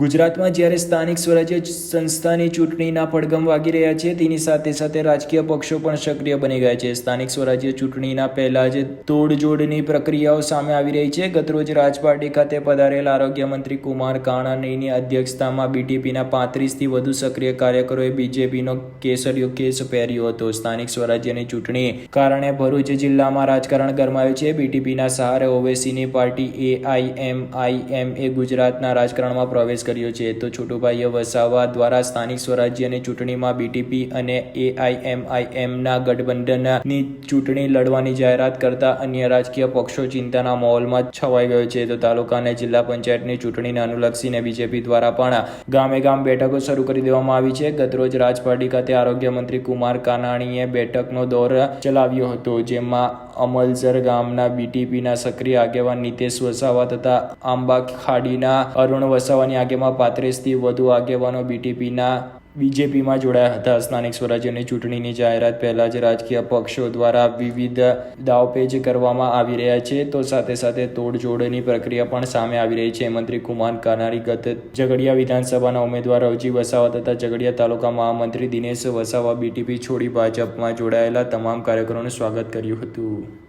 ગુજરાતમાં જ્યારે સ્થાનિક સ્વરાજ્ય સંસ્થાની ચૂંટણીના પડઘમ વાગી રહ્યા છે, તેની સાથે સાથે રાજકીય પક્ષો પણ સક્રિય બની ગયા છે. સ્થાનિક સ્વરાજ્ય ચૂંટણીના પહેલા જ તોડજોડની પ્રક્રિયાઓ સામે આવી રહી છે. ગતરોજ રાજપાર્ટી ખાતે પધારેલ આરોગ્ય મંત્રી કુમાર કાણાનીની અધ્યક્ષતામાં બીટીપીના પાંત્રીસથી વધુ સક્રિય કાર્યકરોએ બીજેપીનો કેસરિયો કેસ પહેર્યો હતો. સ્થાનિક સ્વરાજ્યની ચૂંટણી કારણે ભરૂચ જિલ્લામાં રાજકારણ ગરમાયું છે. બીટીપીના સહારે ઓવેસીની પાર્ટી એઆઈએમઆઈએમ એ ગુજરાતના રાજકારણમાં પ્રવેશ કર્યો છે. તો છોટુભાઈએ વસાવા દ્વારા સ્થાનિક સ્વરાજ્યની ચૂંટણીમાં બીટીપી અને એઆઈએમઆઈએમના ગઠબંધનની ચૂંટણી લડવાની જાહેરાત કરતા અન્ય રાજકીય પક્ષો ચિંતાના માહોલમાં છવાઈ ગયો છે. તો તાલુકા અને જિલ્લા પંચાયતની ચૂંટણીને અનુલક્ષીને બીજેપી દ્વારા પણ ગામે ગામ બેઠકો શરૂ કરી દેવામાં આવી છે. ગતરોજ રાજપાટી ખાતે આરોગ્ય મંત્રી કુમાર કાનાણીએ બેઠકનો દોર ચલાવ્યો હતો, જેમાં અમલસર ગામના બીટીપીના સક્રિય આગેવાન નીતેશ વસાવા તથા આંબા ખાડીના અરુણ વસાવાની આગેમાં પાંત્રીસથી વધુ આગેવાનો બીટીપીના બીજેપીમાં જોડાયા હતા. સ્થાનિક સ્વરાજ્યની ચૂંટણીની જાહેરાત પહેલા જ રાજકીય પક્ષો દ્વારા વિવિધ દાવપેચ કરવામાં આવી રહ્યા છે. તો સાથે સાથે તોડજોડની પ્રક્રિયા પણ સામે આવી રહી છે. મંત્રી કુમાર કાનારી ગત ઝઘડિયા વિધાનસભાના ઉમેદવાર અવજી વસાવા તથા ઝઘડિયા તાલુકા મહામંત્રી દિનેશ વસાવા બીટીપી છોડી ભાજપમાં જોડાયેલા તમામ કાર્યકરોનું સ્વાગત કર્યું હતું.